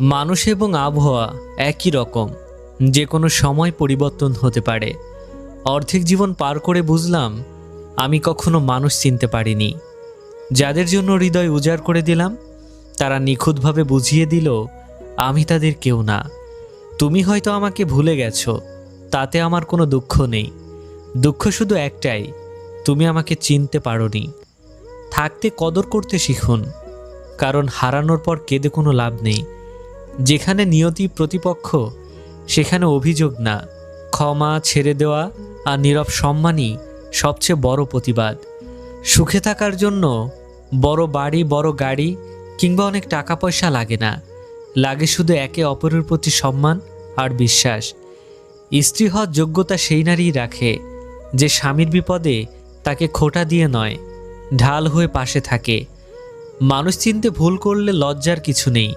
মানুষ এবং আবহাওয়া একই রকম, যে কোনো সময় পরিবর্তন হতে পারে। অর্ধেক জীবন পার করে বুঝলাম, আমি কখনো মানুষ চিনতে পারিনি। যাদের জন্য হৃদয় উজাড় করে দিলাম, তারা নিখুঁতভাবে বুঝিয়ে দিল, আমি তাদের কেউ না। তুমি হয়তো আমাকে ভুলে গেছো, তাতে আমার কোনো দুঃখ নেই। দুঃখ শুধু একটাই, তুমি আমাকে চিনতে পারোনি। থাকতে কদর করতে শিখুন, কারণ হারানোর পর কেঁদে কোনো লাভ নেই। যেখানে নিয়তি প্রতিপক্ষ, সেখানে অভিযোগ না, ক্ষমা ছেড়ে দেওয়া আর নীরব সম্মানই সবচেয়ে বড় প্রতিবাদ। সুখে থাকার জন্য বড় বাড়ি, বড় গাড়ি কিংবা অনেক টাকা পয়সা লাগে না। লাগে শুধু একে অপরের প্রতি সম্মান আর বিশ্বাস। স্ত্রী হওয়ার যোগ্যতা সেই নারীই রাখে, যে স্বামীর বিপদে তাকে খোটা দিয়ে নয়, ঢাল হয়ে পাশে থাকে। মানুষ চিনতে ভুল করলে লজ্জার কিছু নেই।